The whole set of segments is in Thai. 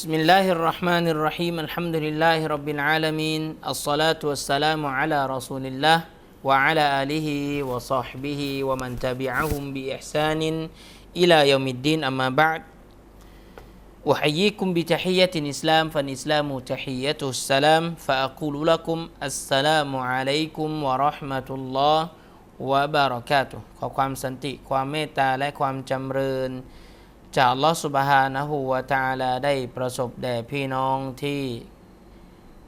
بسم الله الرحمن الرحيم الحمد لله رب العالمين الصلاة والسلام على رسول الله وعلى آله وصحبه ومن تبعهم بإحسان إلى يوم الدين أما بعد أحييكم بتحية الإسلام فالإسلام تحية السلام فأقول لكم السلام عليكم ورحمة الله وبركاته ขอความสันติ ความเมตตา และความจำเริญ จากลอสุบฮานะฮูวะตาลาได้ประสบแด่พี่น้องที่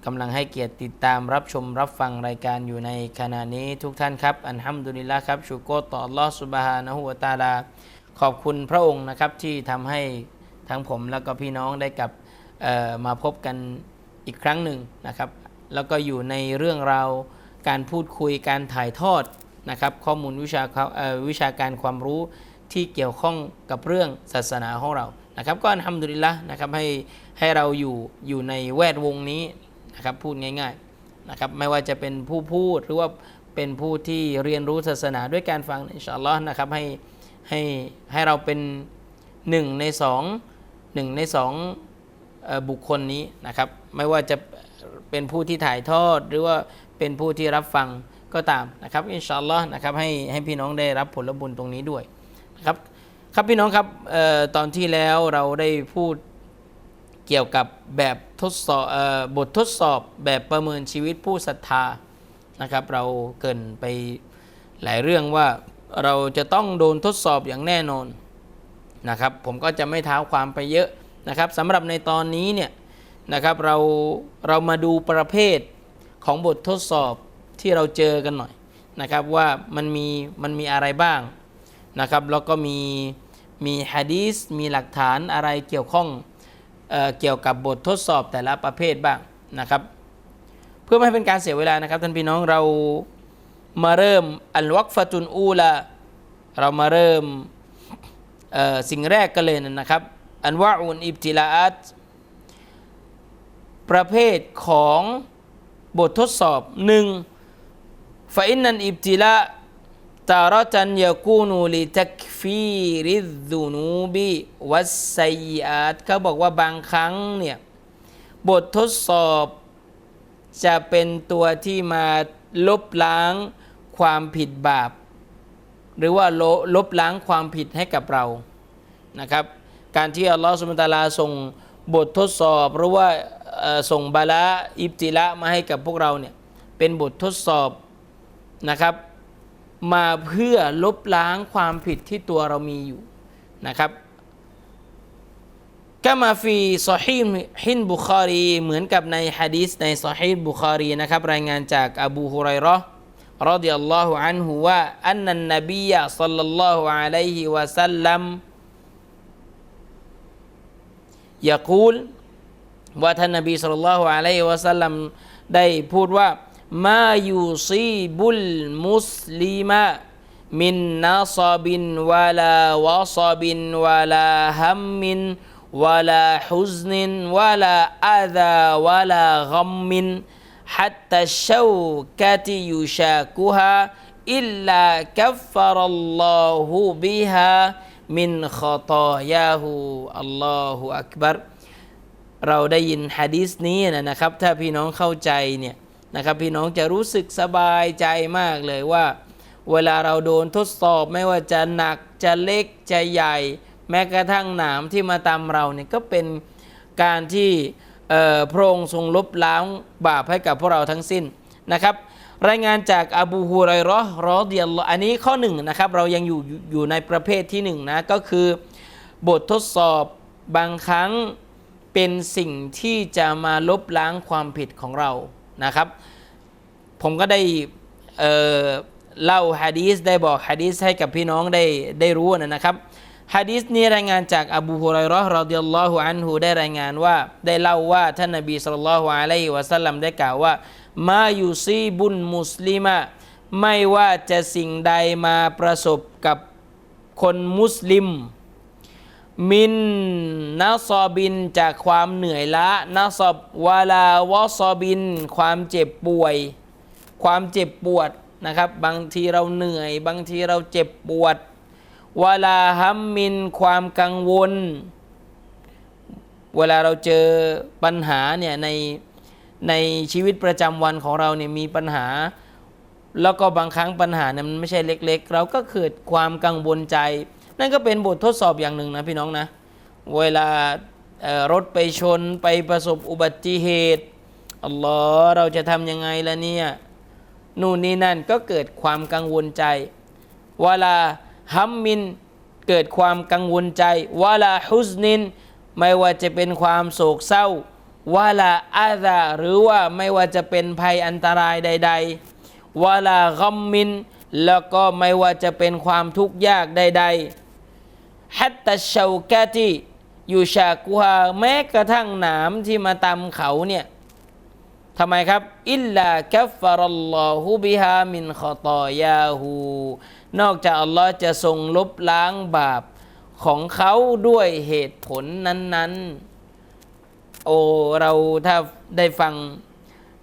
กำลังให้เกียรติติดตามรับชมรับฟังรายการอยู่ในขณะนี้ทุกท่านครับ อันฮัมดุลิลละครับชูโกต่อลอสุบฮานะฮูวะตาลา ขอบคุณพระองค์นะครับที่ทำให้ทั้งผมแล้วก็พี่น้องได้กลับมาพบกันอีกครั้งหนึ่งนะครับ แล้วก็อยู่ในเรื่องราวการพูดคุยการถ่ายทอดนะครับ ข้อมูลวิชาวิชาการความรู้ ที่เกี่ยวข้องกับเรื่องศาสนาของเรานะครับ ก็อันฮัมดุลิละนะครับให้ให้เราอยู่อยู่ในแวดวงนี้นะครับพูดง่ายๆนะครับไม่ว่าจะเป็นผู้พูดหรือว่าเป็นผู้ที่เรียนรู้ศาสนาด้วยการฟังอินชาอัลลอฮ์นะครับให้ให้ให้เราเป็นหนึ่งในสองหนึ่งในสองบุคคลนี้นะครับ ไม่ว่าจะเป็นผู้ที่ถ่ายทอดหรือว่าเป็นผู้ที่รับฟังก็ตามนะครับอินชาอัลลอฮ์นะครับให้ให้พี่น้องได้รับผลบุญตรงนี้ด้วย ครับครับพี่น้องครับออตอนที่แล้วเราได้พูดเกี่ยวกับแบบทดสอบออบททดสอบแบบประเมินชีวิตผู้ศรัทธานะครับ เราเกินไปหลายเรื่องว่าเราจะต้องโดนทดสอบอย่างแน่นอนนะครับ ผมก็จะไม่เท้าความไปเยอะนะครับสำหรับในตอนนี้เนี่ยนะครับเราเรามาดูประเภทของบททดสอบที่เราเจอกันหน่อยนะครับว่ามันมีมันมีอะไรบ้าง นะครับแล้วก็มีมีฮะดีสมีหลักฐานอะไรเกี่ยวข้องเออเกี่ยวกับบททดสอบแต่ละประเภทบ้างนะครับ เพื่อไม่ให้เป็นการเสียเวลานะครับท่านพี่น้องเรามาเริ่มอัลวักฟะตุนอูละเรามาเริ่มสิ่งแรกกันเลยนะครับอันว่าอุนอิบติลาอัตประเภทของบททดสอบหนึ่งฟาอินนันอิบติลา ตารตันยากูนูลิตักฟีริดุนูบิวัสไซอาตเขาบอกว่าบางครั้งเนี่ยบททดสอบจะเป็นตัวที่มาลบล้างความผิดบาป หรือว่าลลบล้างความผิดให้กับเรานะครับ การที่อัลลอฮฺสุบตาลาส่งบททดสอบหรือว่าส่งบาละอิบติละมาให้กับพวกเราเนี่ยเป็นบททดสอบนะครับ มาเพื่อลบล้างความผิดที่ตัวเรามีอยู่นะครับก็มาฟีซอฮีฮินบุคารีเหมือนกับในฮะดีษในซอฮีบุคารีนะครับรายงานจากอบูฮุไรราะห์รดิยัลลอฮุอันฮุว่าอันนันนบียะสัลลัลลอฮุอะลัยฮิวะสัลลัมยะกูลว่าท่านนบีสัลลัลลอฮุอะลัยฮิวะได้พูดว่า มายูซีบุลมุสลิมะมินนาซาบินวะลาวะซาบินวะลาฮัมมินวะลาฮุซนินวะลาอาดาวะลากัมมิน حتى الشوكة يشاكها إلا كفر الله بها من خطاياه الله أكبر เราได้ยินฮะดีษนี้นะครับ ถ้าพี่น้องเข้าใจเนี่ย นะครับพี่น้องจะรู้สึกสบายใจมากเลยว่า เวลาเราโดนทดสอบไม่ว่าจะหนักจะเล็กจะใหญ่ แม้กระทั่งหนามที่มาตามเราเนี่ยก็เป็นการที่พระองค์ทรงลบล้างบาปให้กับพวกเราทั้งสิ้นนะครับ รายงานจากอบูฮุไรรอรอเดียลอันนี้ข้อหนึ่งนะครับเรายังอยู่อยู่ในประเภทที่หนึ่งนะก็คือบททดสอบบางครั้งเป็นสิ่งที่จะมาลบล้างความผิดของเรา นะครับ ผมก็ได้เเล่าฮะดีสได้บอกฮะดีสให้กับพี่น้องได้ได้รู้นะครับฮะดีษนี้รายงานจากอบูฮุไรรอห์รอดิยัลลอฮุอันฮูได้รายงานว่าได้เล่าว่าท่านนบีสุลต่านละฮ์อะลัยฮิวะสัลลัมได้กล่าวว่ามายูซีบุนมุสลิมะไม่ว่าจะสิ่งใดมาประสบกับคนมุสลิม มินนาซอบินจากความเหนื่อยละนาซอบวาลาวอซอบิน ความเจ็บป่วย ความเจ็บปวดนะครับ บางทีเราเหนื่อย บางทีเราเจ็บปวดวลาฮัมมิน ความกังวล เวลาเราเจอปัญหาเนี่ยในในชีวิตประจำวันของเราเนี่ยมีปัญหา แล้วก็บางครั้งปัญหาเนี่ยมันไม่ใช่เล็ก ๆ เราก็เกิดความกังวลใจ นั่นก็เป็นบททดสอบอย่างหนึ่งนะพี่น้องนะ เวลารถไปชนไปประสบอุบัติเหตุอัลลอฮ์เราจะทำยังไงล่ะเนี่ยนู่นนี่นั่นก็เกิดความกังวลใจวลาฮัมมินเกิดความกังวลใจวลาฮุสนิน ไม่ว่าจะเป็นความโศกเศร้าวลาอาซาหรือว่าไม่ว่าจะเป็นภัยอันตรายใด ๆวลากัมมิน แล้วก็ไม่ว่าจะเป็นความทุกข์ยากใด ๆ ฮัตตะชาวกะติอยู่ชากุฮาแม้กระทั่งหนามที่มาตำเขาเนี่ยทำไมครับอิลลากัฟฟารัลลอฮุบิฮามินขอตอยาหูนอกจากอัลลอฮ์จะทรงลบล้างบาปของเขาด้วยเหตุผลนั้นๆ โอ้เราถ้าได้ฟัง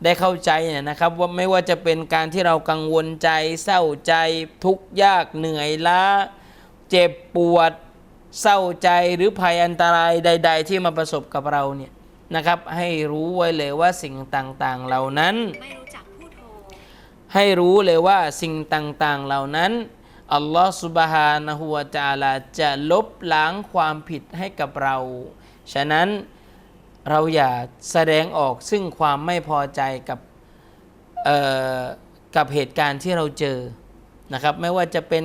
ได้เข้าใจเนี่ยนะครับ ว่าไม่ว่าจะเป็นการที่เรากังวลใจเศร้าใจทุกข์ยากเหนื่อยล้า เจ็บปวด เศร้าใจหรือภัยอันตรายใด ๆ ที่มาประสบกับเราเนี่ยนะครับ ให้รู้ไว้เลยว่าสิ่งต่างๆเหล่านั้น ให้รู้เลยว่าสิ่งต่างๆเหล่านั้นอัลลอฮฺสุบฮานะฮูวะจาลาจะลบล้างความผิดให้กับเรา ฉะนั้นเราอย่าแสดงออกซึ่งความไม่พอใจกับเอ่อกับเหตุการณ์ที่เราเจอนะครับ ไม่ว่าจะเป็น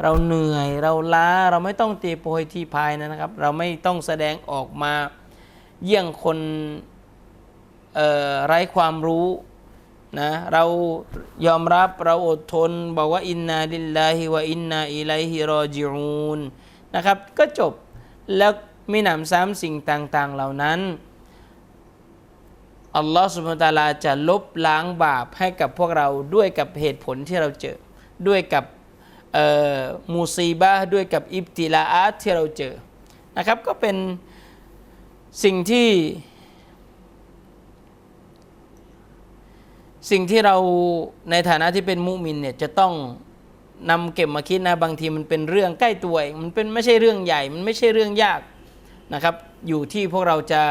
เราเหนื่อยเราล้าเราไม่ต้องตีโพยที่พายนะครับ เราไม่ต้องแสดงออกมาเยี่ยงคนไร้ความรู้นะเรายอมรับเราอดทน บอกว่าอินนาลิลลาฮิวะอินนาอิลัยฮิรอจิอูนนะครับ ก็จบแล้วไม่หนำซ้ำสิ่งต่าง ๆ เหล่านั้นอัลลอฮฺสุบฮานตะอาลาจะลบล้างบาปให้กับพวกเราด้วยกับเหตุผลที่เราเจอด้วยกับ มูซีบะห์ด้วยกับอิบติลาอาตที่เราเจอนะครับ ก็เป็นสิ่งที่ สิ่งที่เราในฐานะที่เป็นมุมินเนี่ยจะต้องนำเก็บมาคิดนะบางทีมันเป็นเรื่องใกล้ตัวมันเป็นไม่ใช่เรื่องใหญ่ มันไม่ใช่เรื่องยากนะครับ อยู่ที่พวกเราจะ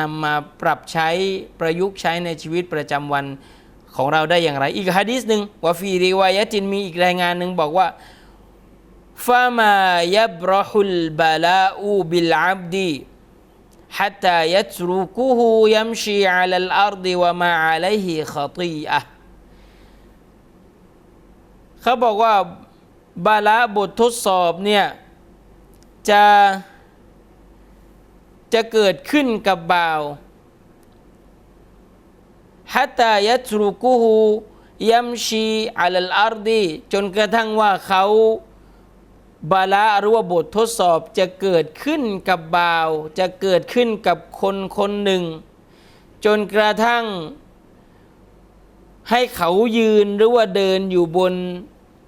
นำมาปรับใช้ประยุกต์ใช้ในชีวิตประจำวัน ของเราได้อย่างไร อีกฮะดีษหนึ่งวาฟีริวายะตินมีอีกรายงานหนึ่งบอกว่าฟามายับรหุลบาลาอูบิลอับดี حتى يتركه يمشي على الأرض وما عليه خطيئة เขาบอกว่าบาละบททดสอบเนี่ยจะจะเกิดขึ้นกับบ่าว ฮัตตายัตรุกุฮูยัมชีอัลลอารดีจนกระทั่งว่าเขาบาละหรือว่าบททดสอบจะเกิดขึ้นกับบ่าว จะเกิดขึ้นกับคนคนหนึ่ง จนกระทั่ง ให้เขายืนหรือว่าเดินอยู่บน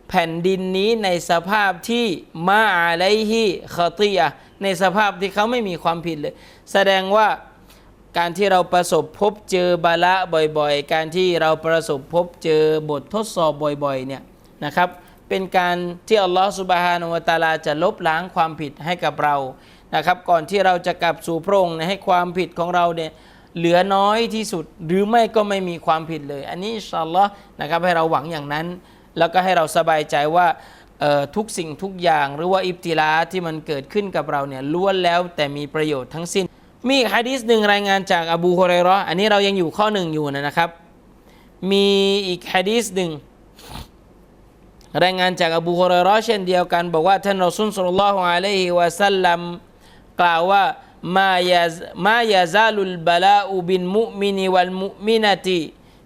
แผ่นดินนี้ในสภาพที่มาอาไลฮิคาตียะในสภาพที่เขาไม่มีความผิดเลย แสดงว่า การที่เราประสบพบเจอบาละบ่อยๆ การที่เราประสบพบเจอบททดสอบบ่อยๆเนี่ยนะครับเป็นการที่อัลลอฮฺสุบฮานุวะตาลาจะลบล้างความผิดให้กับเรานะครับก่อนที่เราจะกลับสู่พระองค์เนี่ยให้ความผิดของเราเนี่ยเหลือน้อยที่สุดหรือไม่ก็ไม่มีความผิดเลย อันนี้อินชาอัลลอฮ์นะครับให้เราหวังอย่างนั้น แล้วก็ให้เราสบายใจว่าทุกสิ่งทุกอย่าง หรือว่าอิบติลาที่มันเกิดขึ้นกับเราเนี่ยล้วนแล้วแต่มีประโยชน์ทั้งสิ้น มีฮะดีษหนึ่งรายงานจากอบูฮุเรรออันนี้เรายังอยู่ข้อหนึ่งอยู่นะครับ มีอีกฮะดีษหนึ่งรายงานจากอบูฮุเรรอเช่นเดียวกัน บอกว่าท่านรอซุลสุลลัลลอฮุอะลัยฮิวะสัลลัมกล่าวว่ามายามายาซาลุลบลาอูบินมุมินีวัลมุมินติ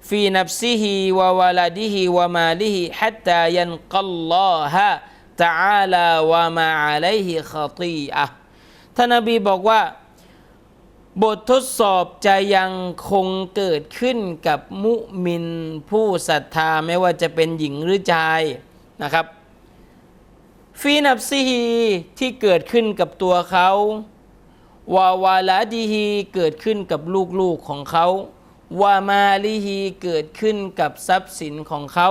ฟีนับซิฮิวะวะลาดิฮิวะมาลิฮิฮัตตายันกัลลอฮะตะอาลาวะมาอะลัยฮิขตีอะท่านนบีบอกว่า บททดสอบจะยังคงเกิดขึ้นกับมุมินผู้ศรัทธาไม่ว่าจะเป็นหญิงหรือชายนะครับ ฟีนับซีฮีที่เกิดขึ้นกับตัวเขาวาวาลาดีฮีเกิดขึ้นกับลูกๆของเขาวามาลิฮีเกิดขึ้นกับทรัพย์สินของเขา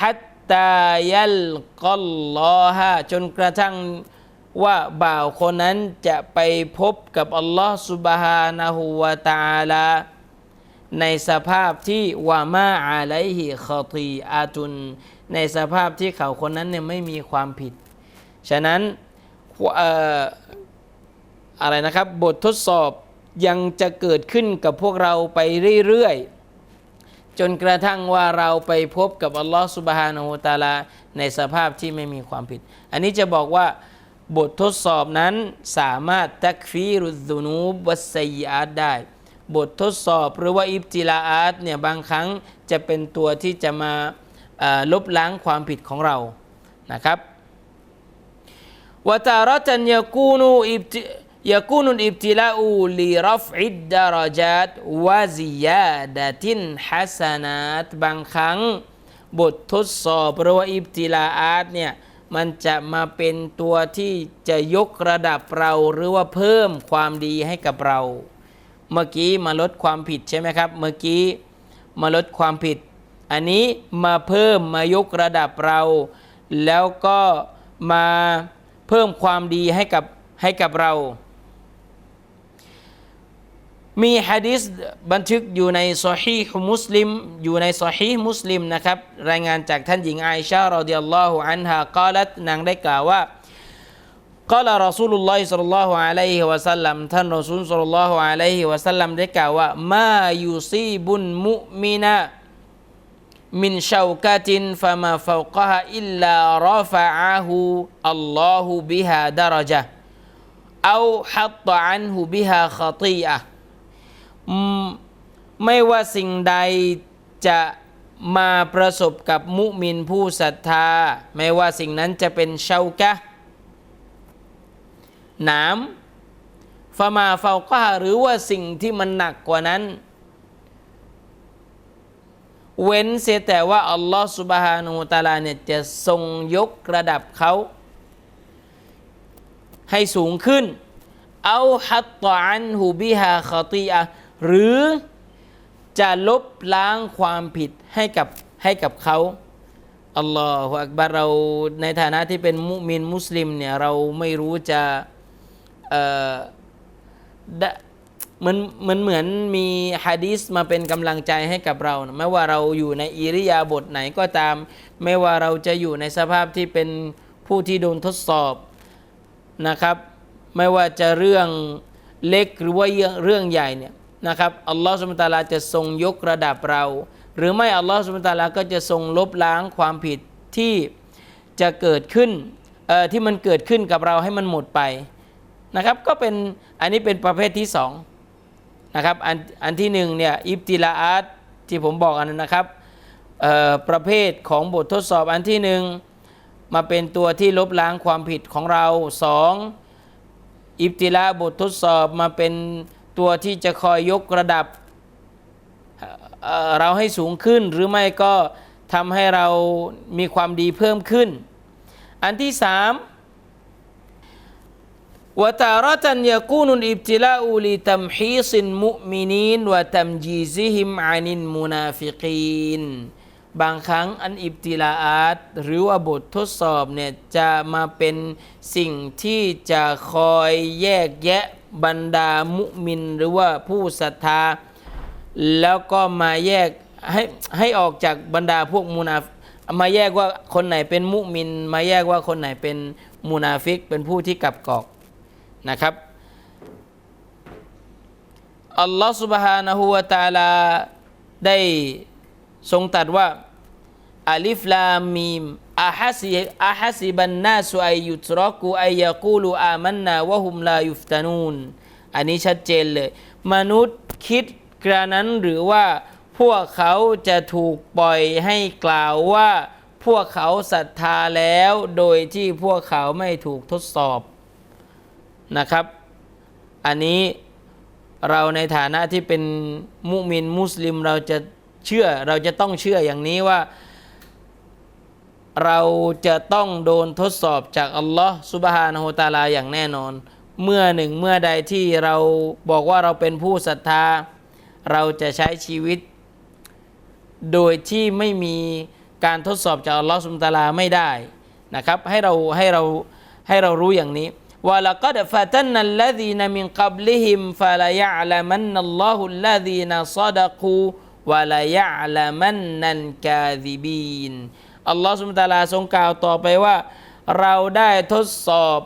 ฮัตตายัลกอลลอฮะจนกระทั่ง ว่าบ่าวคนนั้นจะไปพบกับอัลลอฮ์สุบฮานะฮูวาตาลา ในสภาพที่วามาอาไลฮิคอตีอาตุน ในสภาพที่เขาคนนั้นเนี่ยไม่มีความผิด ฉะนั้นอะไรนะครับบททดสอบยังจะเกิดขึ้นกับพวกเราไปเรื่อยๆ จนกระทั่งว่าเราไปพบกับอัลลอฮ์สุบฮานาหูตาลา ในสภาพที่ไม่มีความผิด อันนี้จะบอกว่า บททดสอบนั้นสามารถตักฟีรุดุนูบัสยอาตได้ บททดสอบหรือว่าอิบติลาอาตเนี่ยบางครั้งจะเป็นตัวที่จะมาลบล้างความผิดของเรานะครับวตารตันยากูนูอิบยากูนุอิบติลาอูลีรัฟอิดดารจัตวาซิยาดาตินฮัสนาตบางครั้ง บททดสอบหรือว่าอิบติลาอาตเนี่ย มันจะมาเป็นตัวที่จะยกระดับเราหรือว่าเพิ่มความดีให้กับเรา เมื่อกี้มาลดความผิดใช่ไหมครับ เมื่อกี้มาลดความผิด อันนี้มาเพิ่มมายกระดับเรา แล้วก็มาเพิ่มความดีให้กับให้กับเรา มีฮะดิษบันทึกอยู่ในซอฮีฮมุสลิมอยู่ในซอฮีมุสลิมนะครับ รายงานจากท่านหญิงไอชารอดิยัลลอฮุอันฮากาลัตนางได้กล่าวว่ากล่าวรอซูลุลลอฮิสัลลัลลอฮุอะลัยฮิวะสัลลัมท่านรอซูลสัลลัลลอฮุอะลัยฮิวะสัลลัมได้กล่าวว่ามายูซีบุนมุมินะมินชาวกาตินฟะมาฟาวกะฮะอิลลารอฟะอะฮูอัลลอฮุบิฮาดารจะเอาฮัตตะอันฮูบิฮาขตีอะห์ ไม่ว่าสิ่งใดจะมาประสบกับมุมินผู้ศรัทธา ไม่ว่าสิ่งนั้นจะเป็นเชากะหนามฟามาเฟากาหรือว่าสิ่งที่มันหนักกว่านั้น เว้นเสียแต่ว่า อัลลอฮฺสุบฮานูตะอาลาเนี่ยจะทรงยกระดับเขา ให้สูงขึ้น เอาฮัตตอันฮูบิฮาคตีอะ หรือจะลบล้างความผิดให้กับให้กับเขาอัลลอฮฺอักบารเราในฐานะที่เป็นมุมินมุสลิมเนี่ยเราไม่รู้จะเอ่อดะเหมือนเหมือนเหมือนมีฮะดีษมาเป็นกำลังใจให้กับเรานะไม่ว่าเราอยู่ในอิริยาบถไหนก็ตาม ไม่ว่าเราจะอยู่ในสภาพที่เป็นผู้ที่โดนทดสอบนะครับ ไม่ว่าจะเรื่องเล็กหรือว่าเรื่องใหญ่เนี่ย นะครับอัลลอฮฺสุบตาลาจะทรงยกระดับเรา หรือไม่อัลลอฮฺสุบตาลาก็จะทรงลบล้างความผิดที่จะเกิดขึ้นเอ่อที่มันเกิดขึ้นกับเราให้มันหมดไปนะครับก็เป็นอันนี้เป็นประเภทที่สองนะครับอันอันที่หนึ่งเนี่ยอิบติลาอาตที่ผมบอกอันนั้นนะครับเอ่อประเภทของบททดสอบอันที่หนึ่งมาเป็นตัวที่ลบล้างความผิดของเราสองอิบติลาบททดสอบมาเป็น ตัวที่จะคอยยกระดับเราให้สูงขึ้น หรือไม่ก็ทำให้เรามีความดีเพิ่มขึ้น อันที่สามวตารตันยกูนุอิบติลาอูลิตัมฮีซินมุมินีนวะตัมจีซิฮิมอานินมุนาฟิกีนบางครั้งอันอิบติลาอาตหรือว่าบททดสอบเนี่ยจะมาเป็นสิ่งที่จะคอยแยกแยะ บรรดามุมิน หรือว่าผู้ศรัทธา แล้วก็มาแยกให้ให้ออกจากบรรดาพวกมุนาฟมาแยกว่าคนไหนเป็นมุมิน มาแยกว่าคนไหนเป็นมุนาฟิก เป็นผู้ที่กลับกอกนะครับอัลลอฮฺ سبحانه และ تعالى ได้ทรงตรัสว่าอัลิฟลามีม อาฮัสิอาฮัสิบันนาสุอายุตรกูอายะกูลูอามันนาวะฮุมลายุฟตานูนอันนี้ชัดเจนเลย มนุษย์คิดกระนั้นหรือว่าพวกเขาจะถูกปล่อยให้กล่าวว่า พวกเขาศรัทธาแล้วโดยที่พวกเขาไม่ถูกทดสอบนะครับ อันนี้เราในฐานะที่เป็นมุมินมุสลิมเราจะเชื่อเราจะต้องเชื่ออย่างนี้ว่า เราจะต้องโดนทดสอบจากอัลลอฮ์สุบฮานาฮูตาลาอย่างแน่นอน เมื่อหนึ่งเมื่อใดที่เราบอกว่าเราเป็นผู้ศรัทธา เราจะใช้ชีวิต โดยที่ไม่มีการทดสอบจากอัลลอฮ์สุบตาลาไม่ได้นะครับให้เราให้เราให้เรารู้อย่างนี้ว่าล้วกัดฟะตันนัลลดีนมิ่งกับลิฮิมฟาลายะลมันนัลลอฮุลลดีนซัดกูวะลายะลมันนันกาซิบีน อฮฺสุบตาลาทรงกล่าวต่อไปว่า เราได้ทดสอบ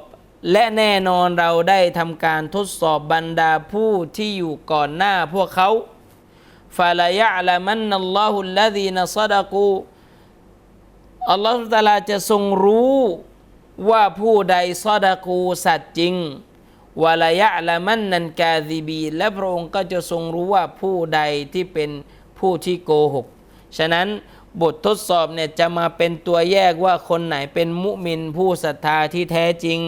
และแน่นอนเราได้ทำการทดสอบบรรดาผู้ที่อยู่ก่อนหน้าพวกเขาฟาลายะละมันนัลลอฮุลลดีนซาดะกูอัลลอฮฺสุบตาลาจะทรงรู้ว่าผู้ใดซอดะกูสัตย์จริงวะลายะละมันนันกาซิบี และพระองค์ก็จะทรงรู้ว่าผู้ใดที่เป็นผู้ที่โกหก ฉะนั้น บททดสอบเนี่ยจะมาเป็นตัวแยกว่าคนไหนเป็นมุมินผู้ศรัทธาที่แท้จริง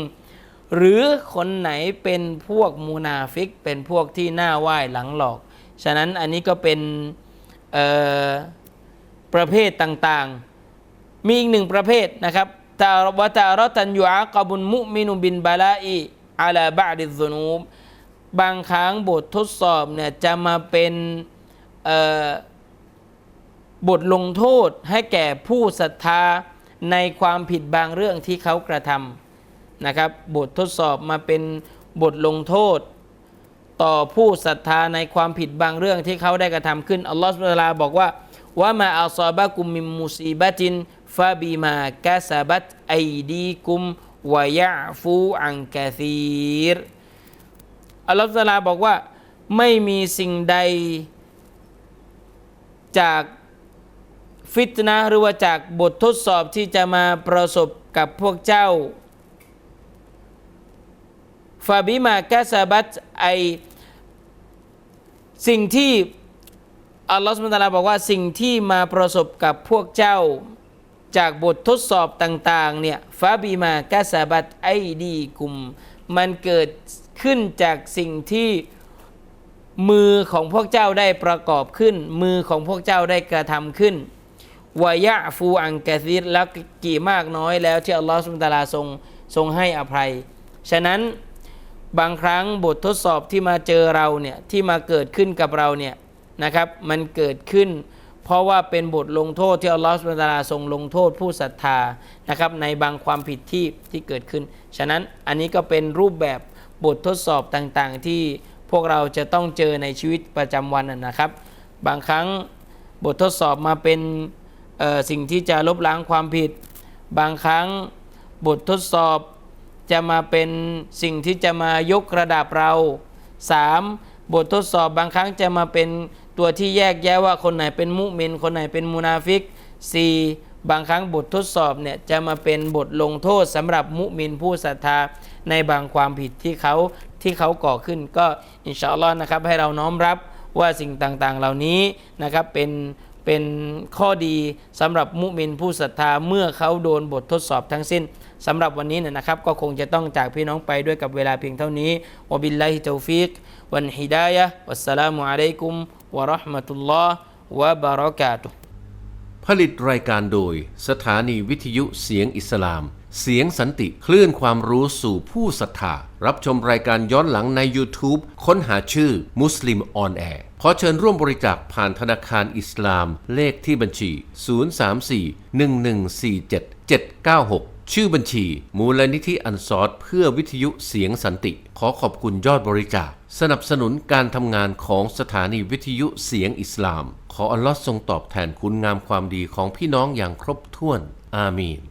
หรือคนไหนเป็นพวกมูนาฟิก เป็นพวกที่หน้าไหว้หลังหลอก ฉะนั้นอันนี้ก็เป็นประเภทต่างๆ มีอีกหนึ่งประเภทนะครับตาวตารตันยูอากบุนมุมินุบินบาลาอีอาลาบะดิซุนูบบางครั้งบททดสอบเนี่ยจะมาเป็น บทลงโทษให้แก่ผู้ศรัทธาในความผิดบางเรื่องที่เขากระทำนะครับ บททดสอบมาเป็นบทลงโทษ ต่อผู้ศรัทธาในความผิดบางเรื่องที่เขาได้กระทำขึ้นอัลลอฮฺสุบฮานะฮูวะตาลาบอกว่าว่ามาอัลซอบะกุมมิมมุซีบะตินฟาบีมากาซาบัตไอดีกุมวายะฟูอังกะซีรอัลลอฮฺสุบฮานะฮูวะตาลาบอกว่าไม่มีสิ่งใดจาก ฟิตนะหรือว่าจากบททดสอบที่จะมาประสบกับพวกเจ้าฟาบิมากาซาบัตไอสิ่งที่อัลลอฮฺสุบตาลาบอกว่าสิ่งที่มาประสบกับพวกเจ้า จากบททดสอบต่างๆเนี่ยฟาบิมากาซาบัตไอดีกุม มันเกิดขึ้นจากสิ่งที่มือของพวกเจ้าได้ประกอบขึ้น มือของพวกเจ้าได้กระทำขึ้น วายะฟูอังกะซิรแล้วกี่มากน้อยแล้วที่อัลลอฮฺสุบฮานะฮูวะตาลาทรงทรงให้อภัย ฉะนั้นบางครั้งบททดสอบที่มาเจอเราเนี่ยที่มาเกิดขึ้นกับเราเนี่ยนะครับมันเกิดขึ้น เพราะว่าเป็นบทลงโทษที่อัลลอฮฺสุบฮานะฮูวะตาลาทรงลงโทษผู้ศรัทธานะครับในบางความผิดที่ที่เกิดขึ้น ฉะนั้นอันนี้ก็เป็นรูปแบบบททดสอบต่างๆ ที่พวกเราจะต้องเจอในชีวิตประจำวันนะครับ บางครั้งบททดสอบมาเป็น สิ่งที่จะลบล้างความผิด บางครั้งบททดสอบจะมาเป็นสิ่งที่จะมายกระดับเรา 3. บททดสอบบางครั้งจะมาเป็นตัวที่แยกแยะว่าคนไหนเป็นมุมิน คนไหนเป็นมุนาฟิก 4. บางครั้งบททดสอบเนี่ยจะมาเป็นบทลงโทษสำหรับมุมินผู้ศรัทธาในบางความผิดที่เขาที่เขาก่อขึ้นก็อินชาอัลลอฮ์นะครับให้เราน้อมรับว่าสิ่งต่างๆ เหล่านี้นะครับเป็น เป็นข้อดีสำหรับมุมินผู้ศรัทธาเมื่อเขาโดนบททดสอบทั้งสิ้นสำหรับวันนี้เนี่ยนะครับ ก็คงจะต้องจากพี่น้องไปด้วยกับเวลาเพียงเท่านี้วบิลลาฮิตาฟิกวันฮิดายะวัสสลามุอะลัยกุมวะราะห์มะตุลลอฮ์วะบารอกาตุผลิตรายการโดย สถานีวิทยุเสียงอิสลาม เสียงสันติคลื่นความรู้สู่ผู้ศรัทธารับชมรายการย้อนหลังใน YouTube ค้นหาชื่อมุสลิมออนแอร์ ขอเชิญร่วมบริจาคผ่านธนาคารอิสลามเลขที่บัญชี 034-1147-796 ชื่อบัญชี มูลนิธิอันซอดเพื่อวิทยุเสียงสันติ ขอขอบคุณยอดบริจาค สนับสนุนการทำงานของสถานีวิทยุเสียงอิสลาม ขออัลลอฮ์ทรงตอบแทนคุณงามความดีของพี่น้องอย่างครบถ้วน อามีน